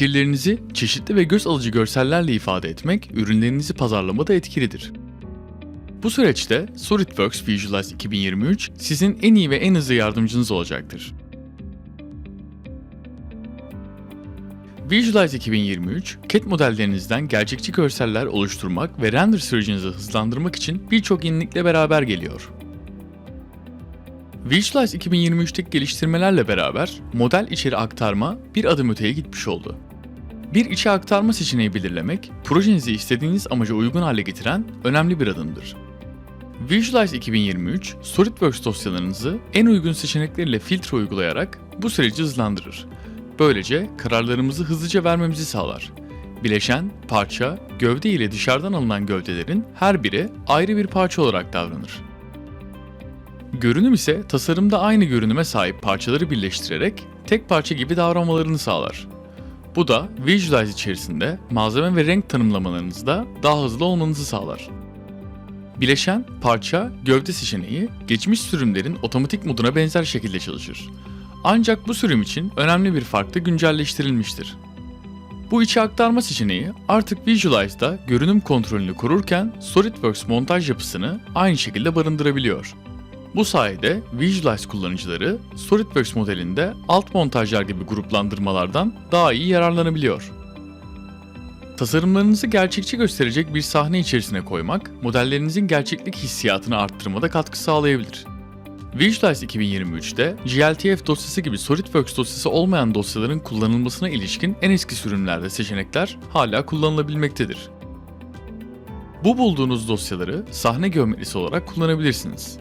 Fikirlerinizi çeşitli ve göz alıcı görsellerle ifade etmek ürünlerinizi pazarlamada etkilidir. Bu süreçte SolidWorks Visualize 2023 sizin en iyi ve en hızlı yardımcınız olacaktır. Visualize 2023, CAD modellerinizden gerçekçi görseller oluşturmak ve render sürecinizi hızlandırmak için birçok yenilikle beraber geliyor. Visualize 2023'teki geliştirmelerle beraber model içeri aktarma bir adım öteye gitmiş oldu. Bir içe aktarma seçeneği belirlemek, projenizi istediğiniz amaca uygun hale getiren önemli bir adımdır. Visualize 2023, SolidWorks dosyalarınızı en uygun seçeneklerle filtre uygulayarak bu süreci hızlandırır. Böylece kararlarımızı hızlıca vermemizi sağlar. Bileşen, parça, gövde ile dışarıdan alınan gövdelerin her biri ayrı bir parça olarak davranır. Görünüm ise tasarımda aynı görünüme sahip parçaları birleştirerek tek parça gibi davranmalarını sağlar. Bu da Visualize içerisinde malzeme ve renk tanımlamalarınızda daha hızlı olmanızı sağlar. Bileşen, parça, gövde seçeneği geçmiş sürümlerin otomatik moduna benzer şekilde çalışır. Ancak bu sürüm için önemli bir fark da güncelleştirilmiştir. Bu içe aktarma seçeneği artık Visualize'da görünüm kontrolünü kururken SolidWorks montaj yapısını aynı şekilde barındırabiliyor. Bu sayede Visualize kullanıcıları SolidWorks modelinde alt montajlar gibi gruplandırmalardan daha iyi yararlanabiliyor. Tasarımlarınızı gerçekçi gösterecek bir sahne içerisine koymak, modellerinizin gerçeklik hissiyatını arttırmada katkı sağlayabilir. Visualize 2023'te GLTF dosyası gibi SolidWorks dosyası olmayan dosyaların kullanılmasına ilişkin en eski sürümlerde seçenekler hala kullanılabilmektedir. Bu bulduğunuz dosyaları sahne geometrisi olarak kullanabilirsiniz.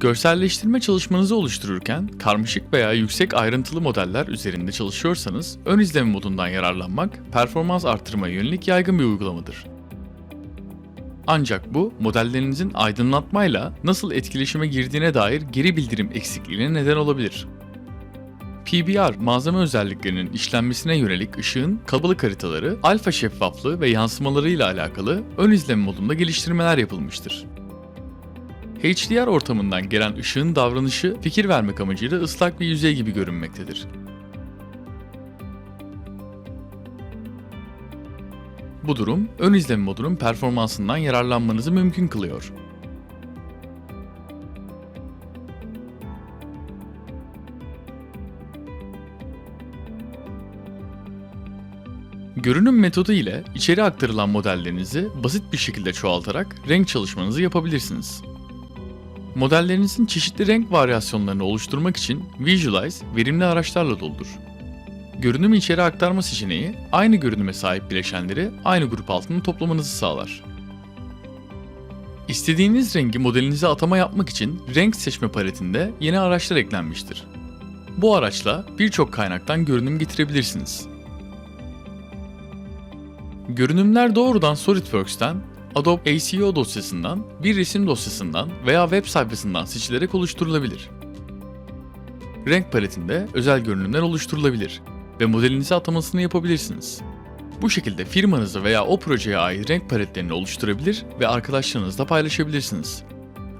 Görselleştirme çalışmanızı oluştururken karmaşık veya yüksek ayrıntılı modeller üzerinde çalışıyorsanız ön izleme modundan yararlanmak performans arttırmaya yönelik yaygın bir uygulamadır. Ancak bu modellerinizin aydınlatmayla nasıl etkileşime girdiğine dair geri bildirim eksikliğine neden olabilir. PBR malzeme özelliklerinin işlenmesine yönelik ışığın kabalık haritaları, alfa şeffaflığı ve yansımalarıyla alakalı ön izleme modunda geliştirmeler yapılmıştır. HDR ortamından gelen ışığın davranışı fikir vermek amacıyla ıslak bir yüzey gibi görünmektedir. Bu durum ön izleme modunun performansından yararlanmanızı mümkün kılıyor. Görünüm metodu ile içeri aktarılan modellerinizi basit bir şekilde çoğaltarak renk çalışmanızı yapabilirsiniz. Modellerinizin çeşitli renk varyasyonlarını oluşturmak için Visualize verimli araçlarla doludur. Görünüm içeri aktarma seçeneği aynı görünüme sahip bileşenleri aynı grup altında toplamanızı sağlar. İstediğiniz rengi modelinize atama yapmak için renk seçme paletinde yeni araçlar eklenmiştir. Bu araçla birçok kaynaktan görünüm getirebilirsiniz. Görünümler doğrudan SolidWorks'ten Adobe ACO dosyasından, bir resim dosyasından veya web sayfasından seçilerek oluşturulabilir. Renk paletinde özel görünümler oluşturulabilir ve modelinize atamasını yapabilirsiniz. Bu şekilde firmanızı veya o projeye ait renk paletlerini oluşturabilir ve arkadaşlarınızla paylaşabilirsiniz.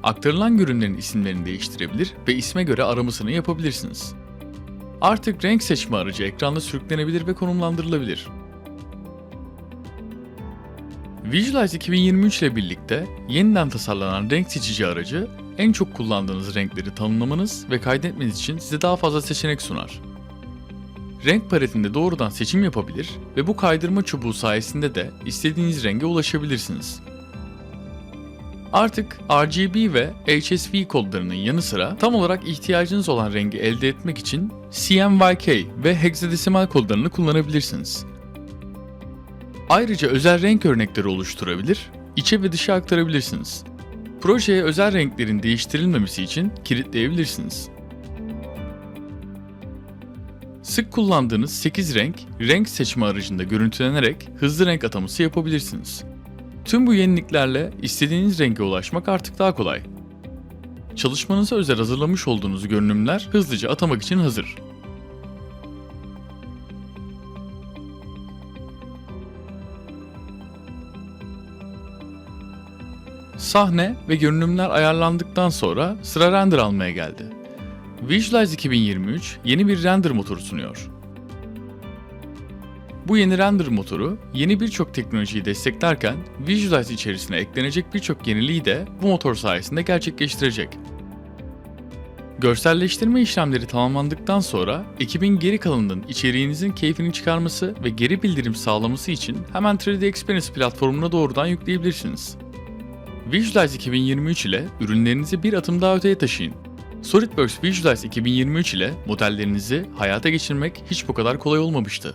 Aktarılan görünümlerin isimlerini değiştirebilir ve isme göre aramasını yapabilirsiniz. Artık renk seçme aracı ekranda sürüklenebilir ve konumlandırılabilir. Visualize 2023 ile birlikte yeniden tasarlanan renk seçici aracı en çok kullandığınız renkleri tanımlamanız ve kaydetmeniz için size daha fazla seçenek sunar. Renk paletinde doğrudan seçim yapabilir ve bu kaydırma çubuğu sayesinde de istediğiniz renge ulaşabilirsiniz. Artık RGB ve HSV kodlarının yanı sıra tam olarak ihtiyacınız olan rengi elde etmek için CMYK ve hexadesimal kodlarını kullanabilirsiniz. Ayrıca özel renk örnekleri oluşturabilir, içe ve dışa aktarabilirsiniz. Projeye özel renklerin değiştirilmemesi için kilitleyebilirsiniz. Sık kullandığınız 8 renk, renk seçme aracında görüntülenerek hızlı renk ataması yapabilirsiniz. Tüm bu yeniliklerle istediğiniz renge ulaşmak artık daha kolay. Çalışmanıza özel hazırlamış olduğunuz görünümler hızlıca atamak için hazır. Sahne ve görünümler ayarlandıktan sonra sıra render almaya geldi. Visualize 2023 yeni bir render motoru sunuyor. Bu yeni render motoru yeni birçok teknolojiyi desteklerken Visualize içerisine eklenecek birçok yeniliği de bu motor sayesinde gerçekleştirecek. Görselleştirme işlemleri tamamlandıktan sonra ekibin geri kalanının içeriğinizin keyfini çıkarması ve geri bildirim sağlaması için hemen 3D Experience platformuna doğrudan yükleyebilirsiniz. Visualize 2023 ile ürünlerinizi bir adım daha öteye taşıyın. SolidWorks Visualize 2023 ile modellerinizi hayata geçirmek hiç bu kadar kolay olmamıştı.